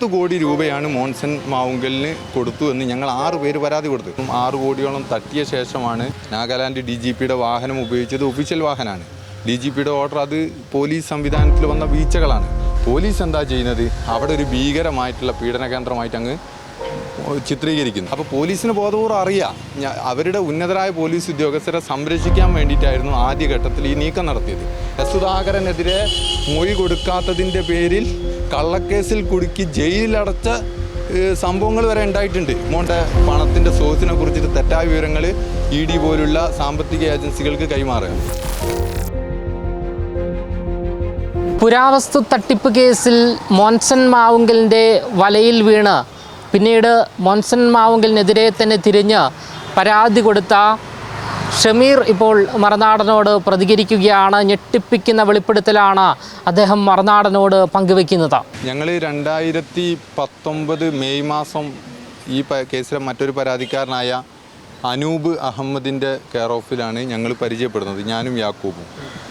പത്ത് കോടി രൂപയാണ് മോൺസൺ മാവുങ്കലിന് കൊടുത്തു എന്ന് ഞങ്ങൾ ആറ് പേര് പരാതി കൊടുത്തു. ആറ് കോടിയോളം തട്ടിയ ശേഷമാണ് നാഗാലാൻഡ് ഡി ജി പിയുടെ വാഹനം ഉപയോഗിച്ചത് ഒഫീഷ്യൽ വാഹനമാണ് ഡി ജി പിയുടെ ഓർഡർ അത് പോലീസ് സംവിധാനത്തിൽ വന്ന വീഴ്ചകളാണ്. പോലീസ് എന്താ ചെയ്യുന്നത്? അവിടെ ഒരു ഭീകരമായിട്ടുള്ള പീഡന കേന്ദ്രമായിട്ട് അങ്ങ് ചിത്രീകരിക്കുന്നു. അപ്പോൾ പോലീസിന് ബോധപൂർവം അറിയാം. അവരുടെ ഉന്നതരായ പോലീസ് ഉദ്യോഗസ്ഥരെ സംരക്ഷിക്കാൻ വേണ്ടിയിട്ടായിരുന്നു ആദ്യഘട്ടത്തിൽ ഈ നീക്കം നടത്തിയത്. എസ് സുധാകരനെതിരെ മൊഴി കൊടുക്കാത്തതിന്റെ പേരിൽ കള്ളക്കേസിൽ കുടുക്കി ജയിലിലടച്ച സംഭവങ്ങൾ വരെ ഉണ്ടായിട്ടുണ്ട്. മോണ്ട പണത്തിന്റെ സോഴ്സിനെ കുറിച്ചിട്ട് തെറ്റായ വിവരങ്ങൾ ഇ ഡി പോലുള്ള സാമ്പത്തിക ഏജൻസികൾക്ക് കൈമാറുക. പുരാവസ്തു തട്ടിപ്പ് കേസിൽ മോൻസൺ മാവുങ്കലിന്റെ വലയിൽ വീണ്. പിന്നീട് മോൻസൺ മാവുങ്കലിനെതിരെ തന്നെ തിരിഞ്ഞ് പരാതി കൊടുത്ത ഷമീർ ഇപ്പോൾ മറുനാടനോട് പ്രതികരിക്കുകയാണ് ഞെട്ടിപ്പിക്കുന്ന വെളിപ്പെടുത്തലാണ് അദ്ദേഹം മറുനാടനോട് പങ്കുവെക്കുന്നത് ഞങ്ങൾ രണ്ടായിരത്തി പത്തൊമ്പത് മെയ് മാസം ഈ കേസിലെ മറ്റൊരു പരാതിക്കാരനായ അനൂപ് അഹമ്മദിന്റെ കെയർ ഓഫിലാണ് ഞങ്ങൾ പരിചയപ്പെടുന്നത് ഞാനും യാക്കൂബും.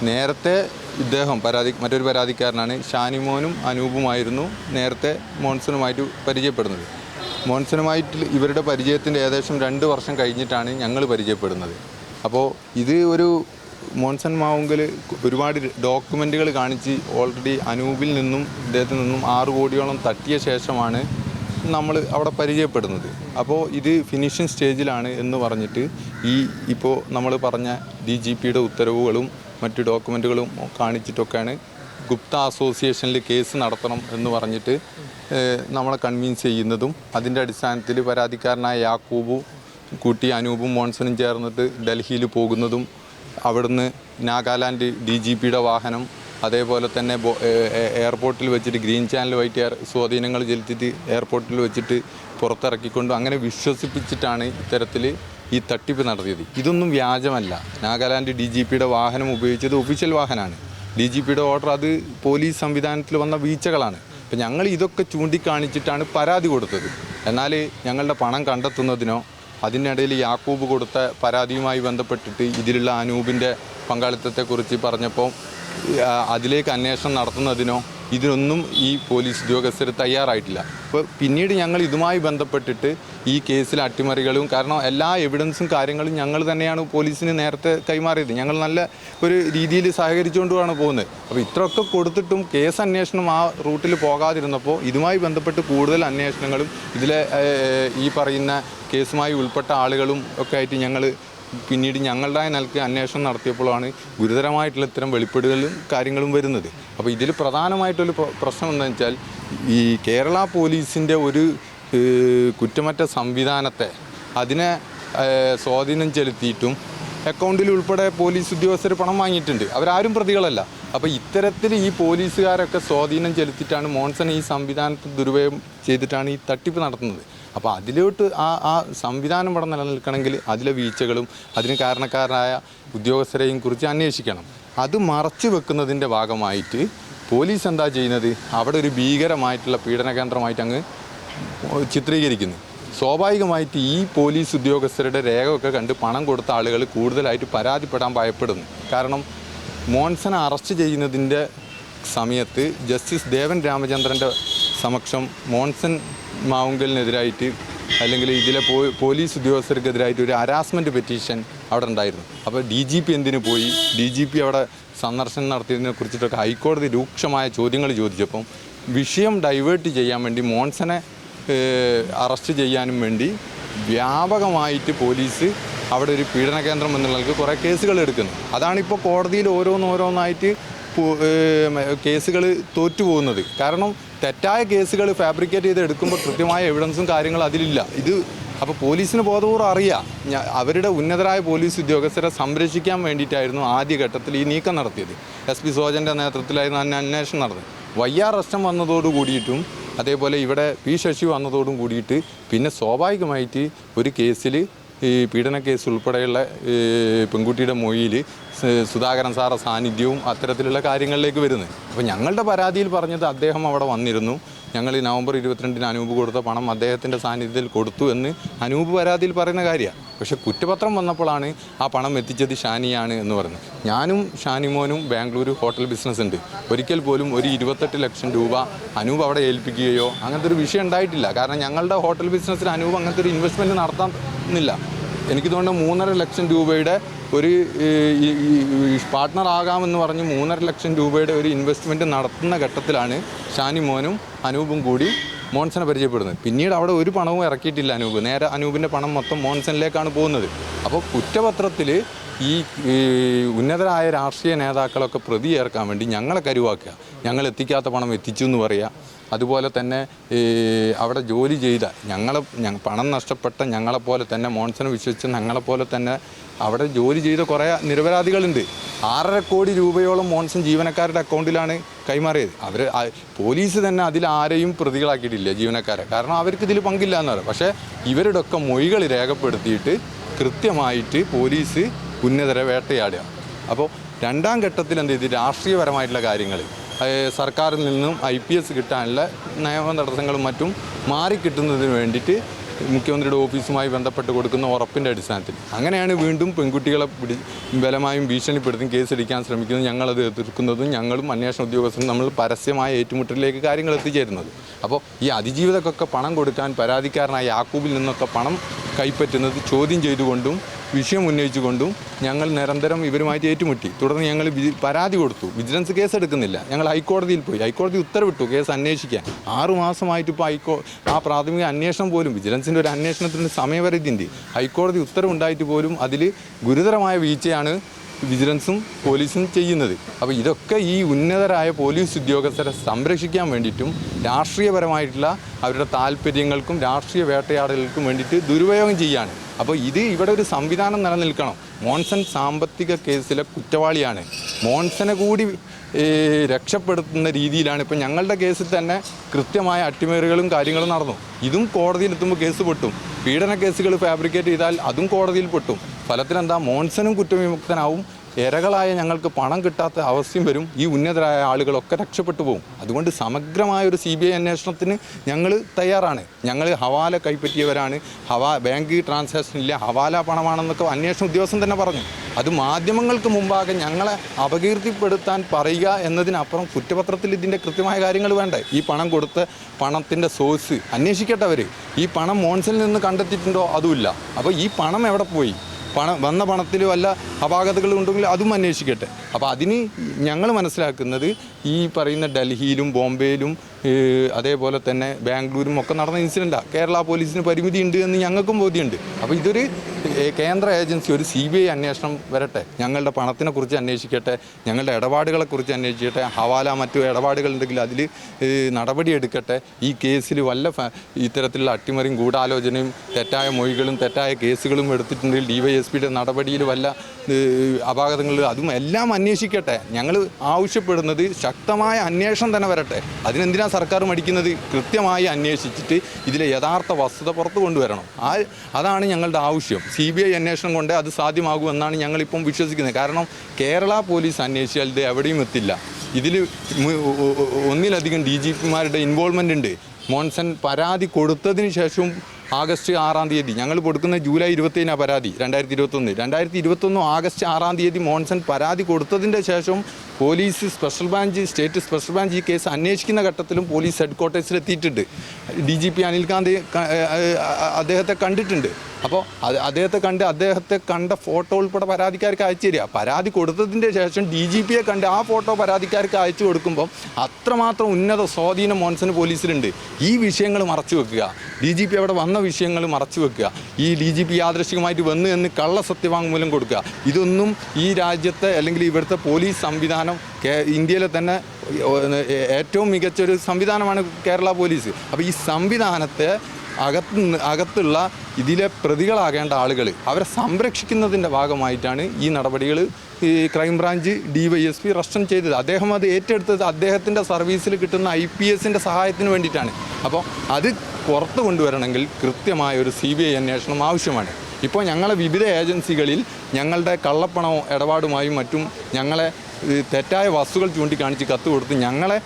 നേരത്തെ ഇദ്ദേഹം പരാതി മറ്റൊരു പരാതിക്കാരനാണ് ഷാനിമോനും അനൂപുമായിരുന്നു നേരത്തെ മോൺസണുമായിട്ട് പരിചയപ്പെടുന്നത്. മോൺസണുമായിട്ട് ഇവരുടെ പരിചയത്തിന്റെ ഏകദേശം രണ്ട് വർഷം കഴിഞ്ഞിട്ടാണ് ഞങ്ങൾ പരിചയപ്പെടുന്നത്. അപ്പോൾ ഇത് ഒരു മോൻസൺ മാവുങ്കൽ ഒരുപാട് ഡോക്യുമെന്റുകൾ കാണിച്ച് ഓൾറെഡി അനൂപിൽ നിന്നും ഇദ്ദേഹത്തിൽ നിന്നും ആറ് കോടിയോളം തട്ടിയ ശേഷമാണ് നമ്മൾ അവിടെ പരിചയപ്പെടുന്നത്. അപ്പോൾ ഇത് ഫിനിഷിംഗ് സ്റ്റേജിലാണ് എന്ന് പറഞ്ഞിട്ട് ഈ ഇപ്പോൾ നമ്മൾ പറഞ്ഞ ഡി ജി പിയുടെ ഉത്തരവുകളും മറ്റു ഡോക്യുമെന്റുകളും കാണിച്ചിട്ടൊക്കെയാണ് ഗുപ്ത അസോസിയേഷനിൽ കേസ് നടത്തണം എന്ന് പറഞ്ഞിട്ട് നമ്മളെ കൺവിൻസ് ചെയ്യുന്നതും അതിന്റെ അടിസ്ഥാനത്തിൽ പരാതിക്കാരനായ യാക്കൂബു കൂട്ടി അനൂപും മോൺസണും ചേർന്നിട്ട് ഡൽഹിയിൽ പോകുന്നതും അവിടുന്ന് നാഗാലാൻഡ് ഡി ജി പിയുടെ വാഹനം അതേപോലെ തന്നെ എയർപോർട്ടിൽ വെച്ചിട്ട് ഗ്രീൻ ചാനലുമായിട്ട് എയർ സ്വാധീനങ്ങൾ ചെലുത്തിയിട്ട് എയർപോർട്ടിൽ വെച്ചിട്ട് പുറത്തിറക്കിക്കൊണ്ട് അങ്ങനെ വിശ്വസിപ്പിച്ചിട്ടാണ് ഇത്തരത്തിൽ ഈ തട്ടിപ്പ് നടത്തിയത്. ഇതൊന്നും വ്യാജമല്ല. നാഗാലാൻഡ് ഡി ജി പിയുടെ വാഹനം ഉപയോഗിച്ചത് ഒഫീഷ്യൽ വാഹനമാണ്. ഡി ജി പിയുടെ ഓർഡർ അത് പോലീസ് സംവിധാനത്തിൽ വന്ന വീഴ്ചകളാണ്. അപ്പം ഞങ്ങൾ ഇതൊക്കെ ചൂണ്ടിക്കാണിച്ചിട്ടാണ് പരാതി കൊടുത്തത്. എന്നാൽ ഞങ്ങളുടെ പണം കണ്ടെത്തുന്നതിനോ അതിനിടയിൽ യാക്കൂബ് കൊടുത്ത പരാതിയുമായി ബന്ധപ്പെട്ടിട്ട് ഇതിലുള്ള അനൂപിന്റെ പങ്കാളിത്തത്തെക്കുറിച്ച് പറഞ്ഞപ്പോൾ അതിലേക്ക് അന്വേഷണം നടത്തുന്നതിനോ ഇതിനൊന്നും ഈ പോലീസ് ഉദ്യോഗസ്ഥർ തയ്യാറായിട്ടില്ല. അപ്പോൾ പിന്നീട് ഞങ്ങൾ ഇതുമായി ബന്ധപ്പെട്ടിട്ട് ഈ കേസിൽ അട്ടിമറികളും കാരണം എല്ലാ എവിഡൻസും കാര്യങ്ങളും ഞങ്ങൾ തന്നെയാണ് പോലീസിന് നേരത്തെ കൈമാറിയത്. ഞങ്ങൾ നല്ല ഒരു രീതിയിൽ സഹകരിച്ചുകൊണ്ടുമാണ് പോകുന്നത്. അപ്പോൾ ഇത്രയൊക്കെ കൊടുത്തിട്ടും കേസ് അന്വേഷണം ആ റൂട്ടിൽ പോകാതിരുന്നപ്പോൾ ഇതുമായി ബന്ധപ്പെട്ട് കൂടുതൽ അന്വേഷണങ്ങളും ഇതിലെ ഈ പറയുന്ന കേസുമായി ഉൾപ്പെട്ട ആളുകളും ഒക്കെ ആയിട്ട് ഞങ്ങൾ പിന്നീട് ഞങ്ങളുടെ നിലയ്ക്ക് അന്വേഷണം നടത്തിയപ്പോഴാണ് ഗുരുതരമായിട്ടുള്ള ഇത്തരം വെളിപ്പെടുകളും കാര്യങ്ങളും വരുന്നത്. അപ്പോൾ ഇതിൽ പ്രധാനമായിട്ടൊരു പ്ര- പ്രശ്നം എന്താണെന്ന് വെച്ചാൽ ഈ കേരള പോലീസിന്റെ ഒരു കുറ്റമറ്റ സംവിധാനത്തെ അതിനെ സ്വാധീനം ചെലുത്തിയിട്ടും അക്കൗണ്ടിൽ ഉൾപ്പെടെ പോലീസ് ഉദ്യോഗസ്ഥർ പണം വാങ്ങിയിട്ടുണ്ട്. അവരാരും പ്രതികളല്ല. അപ്പോൾ ഇത്തരത്തിൽ ഈ പോലീസുകാരൊക്കെ സ്വാധീനം ചെലുത്തിയിട്ടാണ് മോൺസൺ ഈ സംവിധാനത്തെ ദുരുപയോഗം ചെയ്തിട്ടാണ് ഈ തട്ടിപ്പ് നടത്തുന്നത്. അപ്പോൾ അതിലോട്ട് ആ ആ സംവിധാനം ഇവിടെ നിലനിൽക്കണമെങ്കിൽ അതിലെ വീഴ്ചകളും അതിന് കാരണക്കാരനായ ഉദ്യോഗസ്ഥരെയും കുറിച്ച് അന്വേഷിക്കണം. അത് മറച്ചു വെക്കുന്നതിന്റെ ഭാഗമായിട്ട് പോലീസ് എന്താ ചെയ്യുന്നത്? അവിടെ ഒരു ഭീകരമായിട്ടുള്ള പീഡന കേന്ദ്രമായിട്ട് അങ്ങ് ചിത്രീകരിക്കുന്നു. സ്വാഭാവികമായിട്ട് ഈ പോലീസ് ഉദ്യോഗസ്ഥരുടെ രേഖയൊക്കെ കണ്ട് പണം കൊടുത്ത ആളുകൾ കൂടുതലായിട്ട് പരാതിപ്പെടാൻ ഭയപ്പെടുന്നു. കാരണം മോൺസനെ അറസ്റ്റ് ചെയ്യുന്നതിന്റെ സമയത്ത് ജസ്റ്റിസ് ദേവൻ രാമചന്ദ്രന്റെ സമക്ഷം മോൺസൺ മാവുങ്കലിനെതിരായിട്ട് അല്ലെങ്കിൽ ഇതിലെ പോലീസ് ഉദ്യോഗസ്ഥർക്കെതിരായിട്ട് ഒരു ഹരാസ്മെന്റ് പെറ്റീഷൻ അവിടെ ഉണ്ടായിരുന്നു. അപ്പോൾ ഡി ജി പി എന്തിനു പോയി? ഡി ജി പി അവിടെ സന്ദർശനം നടത്തിയതിനെ കുറിച്ചിട്ടൊക്കെ ഹൈക്കോടതി രൂക്ഷമായ ചോദ്യങ്ങൾ ചോദിച്ചപ്പം വിഷയം ഡൈവേർട്ട് ചെയ്യാൻ വേണ്ടി മോൺസനെ അറസ്റ്റ് ചെയ്യാനും വേണ്ടി വ്യാപകമായിട്ട് പോലീസ് അവിടെ ഒരു പീഡന കേന്ദ്രം എന്നുള്ളവർക്ക് കുറേ കേസുകൾ എടുക്കുന്നു. അതാണിപ്പോൾ കോടതിയിൽ ഓരോന്നോരോന്നായിട്ട് കേസുകൾ തോറ്റുപോകുന്നത്. കാരണം തെറ്റായ കേസുകൾ ഫാബ്രിക്കേറ്റ് ചെയ്ത് എടുക്കുമ്പോൾ കൃത്യമായ എവിഡൻസും കാര്യങ്ങളും അതിലില്ല. ഇത് അപ്പോൾ പോലീസിന് ബോധപൂർവം അറിയാം. അവരുടെ ഉന്നതരായ പോലീസ് ഉദ്യോഗസ്ഥരെ സംരക്ഷിക്കാൻ വേണ്ടിയിട്ടായിരുന്നു ആദ്യഘട്ടത്തിൽ ഈ നീക്കം നടത്തിയത്. എസ് പി സോജന്റെ നേതൃത്വത്തിലായിരുന്നു അന്വ- അന്വേഷണം നടന്നത്. വയ്യാർ അറസ്റ്റം വന്നതോട് കൂടിയിട്ടും അതേപോലെ ഇവിടെ പി ശശി വന്നതോടും കൂടിയിട്ട് പിന്നെ സ്വാഭാവികമായിട്ട് ഒരു കേസിൽ ഈ പീഡന കേസ് ഉൾപ്പെടെയുള്ള പെൺകുട്ടിയുടെ മൊഴിയിൽ സുധാകരൻ സാറ സാന്നിധ്യവും അത്തരത്തിലുള്ള കാര്യങ്ങളിലേക്ക് വരുന്നത്. അപ്പോൾ ഞങ്ങളുടെ പരാതിയിൽ പറഞ്ഞത് അദ്ദേഹം അവിടെ വന്നിരുന്നു. ഞങ്ങൾ ഈ നവംബർ ഇരുപത്തിരണ്ടിന് അനൂപ് കൊടുത്ത പണം അദ്ദേഹത്തിന്റെ സാന്നിധ്യത്തിൽ കൊടുത്തു എന്ന് അനൂപ് പരാതിയിൽ പറയുന്ന കാര്യമാണ്. പക്ഷെ കുറ്റപത്രം വന്നപ്പോഴാണ് ആ പണം എത്തിച്ചത് ഷാനിയാണ് എന്ന് പറയുന്നത്. ഞാനും ഷാനിമോനും ബാംഗ്ലൂർ ഹോട്ടൽ ബിസിനസ് ഉണ്ട്. ഒരിക്കൽ പോലും ഒരു ഇരുപത്തെട്ട് ലക്ഷം രൂപ അനൂപ് അവിടെ ഏൽപ്പിക്കുകയോ അങ്ങനത്തെ ഒരു വിഷയം ഉണ്ടായിട്ടില്ല. കാരണം ഞങ്ങളുടെ ഹോട്ടൽ ബിസിനസ്സിൽ അനൂപ് അങ്ങനത്തെ ഒരു ഇൻവെസ്റ്റ്മെന്റ് നടത്തുന്നില്ല എനിക്ക് തോന്നുന്നു മൂന്നര ലക്ഷം രൂപയുടെ ഒരു പാർട്ട്ണർ ആകാമെന്ന് പറഞ്ഞ് മൂന്നര ലക്ഷം രൂപയുടെ ഒരു ഇൻവെസ്റ്റ്മെന്റ് നടത്തുന്ന ഘട്ടത്തിലാണ് ഷാനി മോനും അനൂപും കൂടി മോൺസനെ പരിചയപ്പെടുന്നത്. പിന്നീട് അവിടെ ഒരു പണവും ഇറക്കിയിട്ടില്ല അനൂപ്. നേരെ അനൂപിന്റെ പണം മൊത്തം മോൺസനിലേക്കാണ് പോകുന്നത്. അപ്പോൾ കുറ്റപത്രത്തിൽ ഈ ഉന്നതരായ രാഷ്ട്രീയ നേതാക്കളൊക്കെ പ്രതി ചേർക്കാൻ വേണ്ടി ഞങ്ങളെ കരുവാക്കുക. ഞങ്ങൾ എത്തിക്കാത്ത പണം എത്തിച്ചു എന്ന് പറയുക. അതുപോലെ തന്നെ അവിടെ ജോലി ചെയ്ത ഞങ്ങളെ പണം നഷ്ടപ്പെട്ട ഞങ്ങളെപ്പോലെ തന്നെ മോൺസനെ വിശ്വസിച്ച് ഞങ്ങളെപ്പോലെ തന്നെ അവിടെ ജോലി ചെയ്ത കുറേ നിരപരാധികളുണ്ട്. ആറര കോടി രൂപയോളം മോൺസൺ ജീവനക്കാരുടെ അക്കൗണ്ടിലാണ് കൈമാറിയത്. അവർ പോലീസ് തന്നെ അതിൽ ആരെയും പ്രതികളാക്കിയിട്ടില്ല ജീവനക്കാരെ. കാരണം അവർക്ക് ഇതിൽ പങ്കില്ല എന്ന് പറയും. പക്ഷേ ഇവരുടെ ഒക്കെ മൊഴികൾ രേഖപ്പെടുത്തിയിട്ട് കൃത്യമായിട്ട് പോലീസ് ഉന്നതരെ വേട്ടയാടുക. അപ്പോൾ രണ്ടാം ഘട്ടത്തിൽ എന്ത് ചെയ്തു? രാഷ്ട്രീയപരമായിട്ടുള്ള കാര്യങ്ങൾ. സർക്കാരിൽ നിന്നും ഐ പി എസ് കിട്ടാനുള്ള നിയമ തടസ്സങ്ങളും മറ്റും മാറിക്കിട്ടുന്നതിന് വേണ്ടിയിട്ട് മുഖ്യമന്ത്രിയുടെ ഓഫീസുമായി ബന്ധപ്പെട്ട് കൊടുക്കുന്ന ഉറപ്പിന്റെ അടിസ്ഥാനത്തിൽ. അങ്ങനെയാണ് വീണ്ടും പെൺകുട്ടികളെ പിടി ബലമായും ഭീഷണിപ്പെടുത്തും കേസെടുക്കാൻ ശ്രമിക്കുന്നത് ഞങ്ങളത് എതിർക്കുന്നതും ഞങ്ങളും അന്വേഷണ ഉദ്യോഗസ്ഥരും നമ്മൾ പരസ്യമായ ഏറ്റുമുട്ടലിലേക്ക് കാര്യങ്ങൾ എത്തിച്ചേരുന്നത്. അപ്പോൾ ഈ അതിജീവിതക്കൊക്കെ പണം കൊടുക്കാൻ പരാതിക്കാരനായ യാക്കൂബിൽ നിന്നൊക്കെ പണം കൈപ്പറ്റുന്നത് ചോദ്യം ചെയ്തുകൊണ്ടും വിഷയം ഉന്നയിച്ചുകൊണ്ടും ഞങ്ങൾ നിരന്തരം ഇവരുമായിട്ട് ഏറ്റുമുട്ടി. തുടർന്ന് ഞങ്ങൾ പരാതി കൊടുത്തു. വിജിലൻസ് കേസ് എടുക്കുന്നില്ല. ഞങ്ങൾ ഹൈക്കോടതിയിൽ പോയി. ഹൈക്കോടതി ഉത്തരവിട്ടു കേസ് അന്വേഷിക്കാൻ. ആറുമാസമായിട്ട് ഇപ്പോൾ ഹൈക്കോ ആ പ്രാഥമിക അന്വേഷണം പോലും വിജിലൻസിന്റെ ഒരു അന്വേഷണത്തിന് സമയപരിധി ഹൈക്കോടതി ഉത്തരവുണ്ടായിട്ട് പോലും അതിൽ ഗുരുതരമായ വീഴ്ചയാണ് വിജിലൻസും പോലീസും ചെയ്യുന്നത്. അപ്പോൾ ഇതൊക്കെ ഈ ഉന്നതരായ പോലീസ് ഉദ്യോഗസ്ഥരെ സംരക്ഷിക്കാൻ വേണ്ടിയിട്ടും രാഷ്ട്രീയപരമായിട്ടുള്ള അവരുടെ താല്പര്യങ്ങൾക്കും രാഷ്ട്രീയ വേട്ടയാടലുകൾക്കും വേണ്ടിയിട്ട് ദുരുപയോഗം ചെയ്യുകയാണ് അപ്പോൾ ഇത് ഇവിടെ ഒരു സംവിധാനം നിലനിൽക്കണം. മോൺസൺ സാമ്പത്തിക കേസിലെ കുറ്റവാളിയാണ്. മോൺസനെ കൂടി രക്ഷപ്പെടുത്തുന്ന രീതിയിലാണ് ഇപ്പം ഞങ്ങളുടെ കേസിൽ തന്നെ കൃത്യമായ അട്ടിമേറുകളും കാര്യങ്ങളും നടന്നു. ഇതും കോടതിയിലെത്തുമ്പോൾ കേസ് പൊട്ടും. പീഡന കേസുകൾ ഫാബ്രിക്കേറ്റ് ചെയ്താൽ അതും കോടതിയിൽ പൊട്ടും. ഫലത്തിനെന്താ? മോൺസനും കുറ്റവിമുക്തനാവും. ഇരകളായ ഞങ്ങൾക്ക് പണം കിട്ടാത്ത അവസ്ഥയും വരും. ഈ ഉന്നതരായ ആളുകളൊക്കെ രക്ഷപ്പെട്ടു പോകും അതുകൊണ്ട് സമഗ്രമായ ഒരു സി ബി ഐ അന്വേഷണത്തിന് ഞങ്ങൾ തയ്യാറാണ്. ഞങ്ങൾ ഹവാല കൈപ്പറ്റിയവരാണ്. ഹവാ ബാങ്ക് ട്രാൻസാക്ഷൻ ഇല്ല. ഹവാല പണമാണെന്നൊക്കെ അന്വേഷണ ഉദ്യോഗസ്ഥൻ തന്നെ പറഞ്ഞു. അത് മാധ്യമങ്ങൾക്ക് മുമ്പാകെ ഞങ്ങളെ അപകീർത്തിപ്പെടുത്താൻ പറയുക എന്നതിനപ്പുറം കുറ്റപത്രത്തിൽ ഇതിന്റെ കൃത്യമായ കാര്യങ്ങൾ വേണ്ടേ? ഈ പണം കൊടുത്ത പണത്തിന്റെ സോഴ്സ് അന്വേഷിക്കട്ടെ അവർ ഈ പണം മോൺസിൽ നിന്ന് കണ്ടെത്തിയിട്ടുണ്ടോ? അതുമില്ല അപ്പോൾ ഈ പണം എവിടെ പോയി? പണം വന്ന പണത്തിൽ വല്ല അപാകതകൾ ഉണ്ടെങ്കിൽ അതും അന്വേഷിക്കട്ടെ. അപ്പോൾ അതിന് ഞങ്ങൾ മനസ്സിലാക്കുന്നത് ഈ പറയുന്ന ഡൽഹിയിലും ബോംബെയിലും അതേപോലെ തന്നെ ബാംഗ്ലൂരും ഒക്കെ നടന്ന ഇൻസിഡന്റാണ് കേരള പോലീസിന് പരിമിതി ഉണ്ട് എന്ന് ഞങ്ങൾക്കും ബോധ്യമുണ്ട്. അപ്പോൾ ഇതൊരു കേന്ദ്ര ഏജൻസി ഒരു സി ബി ഐ അന്വേഷണം വരട്ടെ. ഞങ്ങളുടെ പണത്തിനെ കുറിച്ച് അന്വേഷിക്കട്ടെ ഞങ്ങളുടെ ഇടപാടുകളെ കുറിച്ച് അന്വേഷിക്കട്ടെ ഹവാല മറ്റു ഇടപാടുകൾ ഉണ്ടെങ്കിൽ അതിൽ നടപടിയെടുക്കട്ടെ ഈ കേസിൽ വല്ല ഇത്തരത്തിലുള്ള അട്ടിമറിയും ഗൂഢാലോചനയും തെറ്റായ മൊഴികളും തെറ്റായ കേസുകളും എടുത്തിട്ടുണ്ടെങ്കിൽ ഡി വൈ എസ് പിയുടെ നടപടിയിൽ വല്ല അപാകതങ്ങൾ അതും എല്ലാം അന്വേഷിക്കട്ടെ. ഞങ്ങൾ ആവശ്യപ്പെടുന്നത് ശക്തമായ അന്വേഷണം തന്നെ വരട്ടെ. അതിനെന്തിനാണ് സർക്കാർ മടിക്കുന്നത്? കൃത്യമായി അന്വേഷിച്ചിട്ട് ഇതിലെ യഥാർത്ഥ വസ്തുത പുറത്തു കൊണ്ടുവരണം. ആ അതാണ് ഞങ്ങളുടെ ആവശ്യം. സി ബി ഐ അന്വേഷണം കൊണ്ട് അത് സാധ്യമാകുമെന്നാണ് ഞങ്ങളിപ്പം വിശ്വസിക്കുന്നത് കാരണം കേരള പോലീസ് അന്വേഷിച്ചാൽ ഇത് എവിടെയും എത്തില്ല ഇതിൽ ഒന്നിലധികം ഡി ജി പിമാരുടെ ഇൻവോൾവ്മെന്റ് ഉണ്ട് മോൺസൺ പരാതി കൊടുത്തതിന് ശേഷവും ആഗസ്റ്റ് ആറാം തീയതി ഞങ്ങൾ കൊടുക്കുന്ന ജൂലൈ ഇരുപത്തേഴിനാണ് പരാതി രണ്ടായിരത്തി ഇരുപത്തൊന്ന് രണ്ടായിരത്തി ഇരുപത്തൊന്ന് ആഗസ്റ്റ് ആറാം തീയതി മോൺസൺ പരാതി കൊടുത്തതിന്റെ ശേഷം police special branch state special branch ഈ കേസ് അന്വേഷിക്കുന്ന ഘട്ടത്തിലും പോലീസ് ഹെഡ് ക്വാർട്ടേഴ്സിൽ എത്തിയിട്ടുണ്ട് ഡി ജി പി അനിൽകാന്ത് അദ്ദേഹത്തെ കണ്ടിട്ടുണ്ട് അപ്പോൾ അത് അദ്ദേഹത്തെ കണ്ട് അദ്ദേഹത്തെ കണ്ട ഫോട്ടോ ഉൾപ്പെടെ പരാതിക്കാർക്ക് അയച്ചു തരിക. പരാതി കൊടുത്തതിന്റെ ശേഷം ഡി ജി പിയെ കണ്ട് ആ ഫോട്ടോ പരാതിക്കാർക്ക് അയച്ചു കൊടുക്കുമ്പോൾ അത്രമാത്രം ഉന്നത സ്വാധീനം മോൻസന് പോലീസിലുണ്ട്. ഈ വിഷയങ്ങൾ മറച്ചു വെക്കുക. ഡി ജി പി അവിടെ വന്ന വിഷയങ്ങൾ മറച്ചു വെക്കുക. ഈ ഡി ജി പി യാദൃശികമായിട്ട് വന്ന് എന്ന് കള്ള സത്യവാങ്മൂലം കൊടുക്കുക. ഇതൊന്നും ഈ രാജ്യത്തെ അല്ലെങ്കിൽ ഇവിടുത്തെ പോലീസ് സംവിധാനം ഇന്ത്യയിലെ തന്നെ ഏറ്റവും മികച്ചൊരു സംവിധാനമാണ് കേരള പോലീസ്. അപ്പോൾ ഈ സംവിധാനത്തെ അകത്ത് അകത്തുള്ള ഇതിലെ പ്രതികളാകേണ്ട ആളുകൾ അവരെ സംരക്ഷിക്കുന്നതിന്റെ ഭാഗമായിട്ടാണ് ഈ നടപടികൾ ഈ crime branch D Y S P Rusten ചെയ്തത്. അദ്ദേഹം അത് ഏറ്റെടുത്തത് അദ്ദേഹത്തിന്റെ സർവീസിൽ കിട്ടുന്ന ഐ പി എസിന്റെ സഹായത്തിന് വേണ്ടിയിട്ടാണ്. അപ്പോൾ അത് പുറത്തു കൊണ്ടുവരണമെങ്കിൽ കൃത്യമായ ഒരു സി ബി ഐ അന്വേഷണം ആവശ്യമാണ്. ഇപ്പോൾ ഞങ്ങളെ വിവിധ ഏജൻസികളിൽ ഞങ്ങളുടെ കള്ളപ്പണവും ഇടപാടുമായും മറ്റും ഞങ്ങളെ തെറ്റായ വസ്തുക്കൾ ചൂണ്ടിക്കാണിച്ച് കത്ത് കൊടുത്ത് ഞങ്ങളെ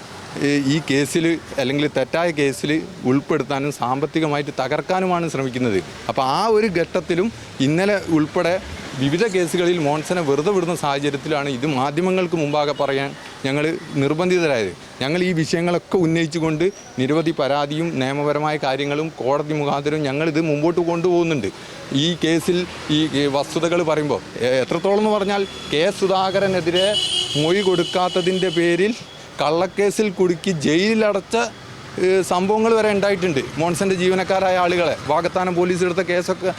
ഈ കേസിൽ അല്ലെങ്കിൽ തെറ്റായ കേസിൽ ഉൾപ്പെടുത്താനും സാമ്പത്തികമായിട്ട് തകർക്കാനുമാണ് ശ്രമിക്കുന്നത്. അപ്പോൾ ആ ഒരു ഘട്ടത്തിലും ഇന്നലെ ഉൾപ്പെടെ വിവിധ കേസുകളിൽ മോൺസനെ വെറുതെ വിടുന്ന സാഹചര്യത്തിലാണ് ഇത് മാധ്യമങ്ങൾക്ക് മുമ്പാകെ പറയാൻ ഞങ്ങൾ നിർബന്ധിതരായത്. ഞങ്ങൾ ഈ വിഷയങ്ങളൊക്കെ ഉന്നയിച്ചുകൊണ്ട് നിരവധി പരാതിയും നിയമപരമായ കാര്യങ്ങളും കോടതി മുഖാന്തരം ഞങ്ങളിത് മുമ്പോട്ട് കൊണ്ടുപോകുന്നുണ്ട്. ഈ കേസിൽ ഈ വസ്തുതകൾ പറയുമ്പോൾ എത്രത്തോളം എന്ന് പറഞ്ഞാൽ കെ സുധാകരനെതിരെ മൊഴി കൊടുക്കാത്തതിന്റെ പേരിൽ കള്ളക്കേസിൽ കുടുക്കി ജയിലിലടച്ച സംഭവങ്ങൾ വരെ ഉണ്ടായിട്ടുണ്ട്. മോൺസന്റെ ജീവനക്കാരായ ആളുകളെ. വാഗത്താനം പോലീസ് എടുത്ത കേസൊക്കെ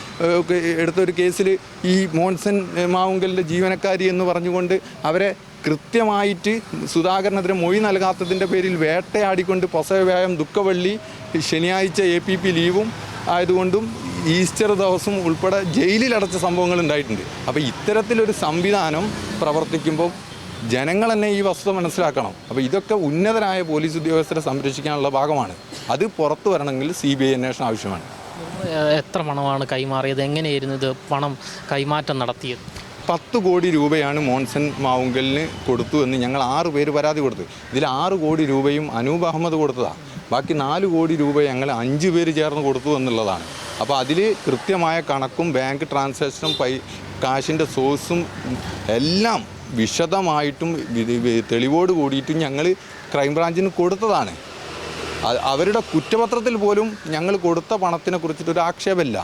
എടുത്ത ഒരു കേസിൽ ഈ മോൺസൺ ഏഹ് മാവുങ്കലിന്റെ ജീവനക്കാരി എന്ന് പറഞ്ഞുകൊണ്ട് അവരെ കൃത്യമായിട്ട് സുധാകരനെതിരെ മൊഴി നൽകാത്തതിന്റെ പേരിൽ വേട്ടയാടിക്കൊണ്ട് പൊസവ്യായം ദുഃഖവള്ളി ശനിയാഴ്ച എ പി പി ലീവും ആയതുകൊണ്ടും ഈസ്റ്റർ ദിവസം ഉൾപ്പെടെ ജയിലിലടച്ച സംഭവങ്ങൾ ഉണ്ടായിട്ടുണ്ട്. അപ്പോൾ ഇത്തരത്തിലൊരു സംവിധാനം പ്രവർത്തിക്കുമ്പോൾ ജനങ്ങൾ തന്നെ ഈ വസ്തുത മനസ്സിലാക്കണം. അപ്പോൾ ഇതൊക്കെ ഉന്നതരായ പോലീസ് ഉദ്യോഗസ്ഥരെ സംരക്ഷിക്കാനുള്ള ഭാഗമാണ്. അത് പുറത്തു വരണമെങ്കിൽ സി ബി ഐ അന്വേഷണം ആവശ്യമാണ്. എത്ര പണമാണ് കൈമാറിയത്? എങ്ങനെയായിരുന്നു ഇത് പണം കൈമാറ്റം നടത്തിയത്? പത്ത് കോടി രൂപയാണ് മോൺസൺ മാവുങ്കലിന് കൊടുത്തു എന്ന് ഞങ്ങൾ ആറ് പേര് പരാതി കൊടുത്തു. ഇതിൽ ആറ് കോടി രൂപയും അനൂപ് അഹമ്മദ് കൊടുത്തതാണ് ബാക്കി നാല് കോടി രൂപ ഞങ്ങൾ അഞ്ച് പേര് ചേർന്ന് കൊടുത്തു എന്നുള്ളതാണ്. അപ്പോൾ അതിൽ കൃത്യമായ കണക്കും ബാങ്ക് ട്രാൻസാക്ഷനും പൈ കാശിന്റെ സോഴ്സും എല്ലാം വിശദമായിട്ടും തെളിവോട് കൂടിയിട്ടും ഞങ്ങൾ ക്രൈംബ്രാഞ്ചിന് കൊടുത്തതാണ്. അവരുടെ കുറ്റപത്രത്തിൽ പോലും ഞങ്ങൾ കൊടുത്ത പണത്തിനെ കുറിച്ചിട്ടൊരു ആക്ഷേപമില്ല.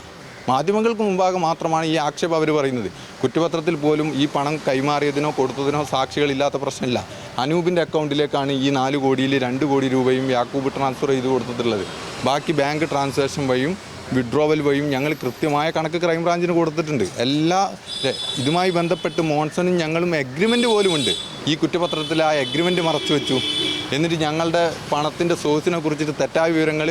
മാധ്യമങ്ങൾക്ക് മുമ്പാകെ മാത്രമാണ് ഈ ആക്ഷേപം അവർ പറയുന്നത്. കുറ്റപത്രത്തിൽ പോലും ഈ പണം കൈമാറിയതിനോ കൊടുത്തതിനോ സാക്ഷികളില്ലാത്ത പ്രശ്നമില്ല. അനൂപിന്റെ അക്കൗണ്ടിലേക്കാണ് ഈ നാല് കോടിയിൽ രണ്ട് കോടി രൂപയും യാക്കൂബ് ട്രാൻസ്ഫർ ചെയ്ത് കൊടുത്തിട്ടുള്ളത്. ബാക്കി ബാങ്ക് ട്രാൻസാക്ഷൻ വഴിയും വിഡ്രോവൽ വഴിയും ഞങ്ങൾ കൃത്യമായ കണക്ക് ക്രൈംബ്രാഞ്ചിന് കൊടുത്തിട്ടുണ്ട്. എല്ലാ ഇതുമായി ബന്ധപ്പെട്ട് മോൺസണും ഞങ്ങളും എഗ്രിമെന്റ് പോലുമുണ്ട് ഈ കുറ്റപത്രത്തിൽ ആ എഗ്രിമെന്റ് മറച്ചു വെച്ചു. എന്നിട്ട് ഞങ്ങളുടെ പണത്തിന്റെ സോഴ്സിനെ കുറിച്ചിട്ട് തെറ്റായ വിവരങ്ങൾ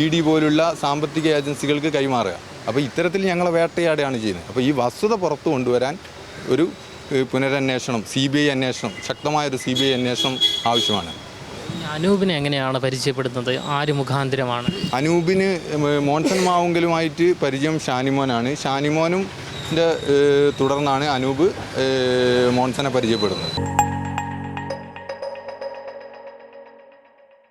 ഇ ഡി പോലുള്ള സാമ്പത്തിക ഏജൻസികൾക്ക് കൈമാറുക. അപ്പോൾ ഇത്തരത്തിൽ ഞങ്ങളെ വേട്ടയാടുകയാണ് ചെയ്യുന്നത്. അപ്പോൾ ഈ വസ്തുത പുറത്തു കൊണ്ടുവരാൻ ഒരു പുനരന്വേഷണം സി ബി ഐ അന്വേഷണം ശക്തമായൊരു സി ബി ഐ അന്വേഷണം ആവശ്യമാണ്. അനൂപിനെ എങ്ങനെയാണ് പരിചയപ്പെടുന്നത്? ആര് മുഖാന്തരമാണ്? അനൂപിന് മോൺസൺ മാവുങ്കലുമായിട്ട് പരിചയം ഷാനിമോനാണ്. ഷാനിമോനും തുടർന്നാണ് അനൂപ് മോൺസനെ പരിചയപ്പെടുന്നത്.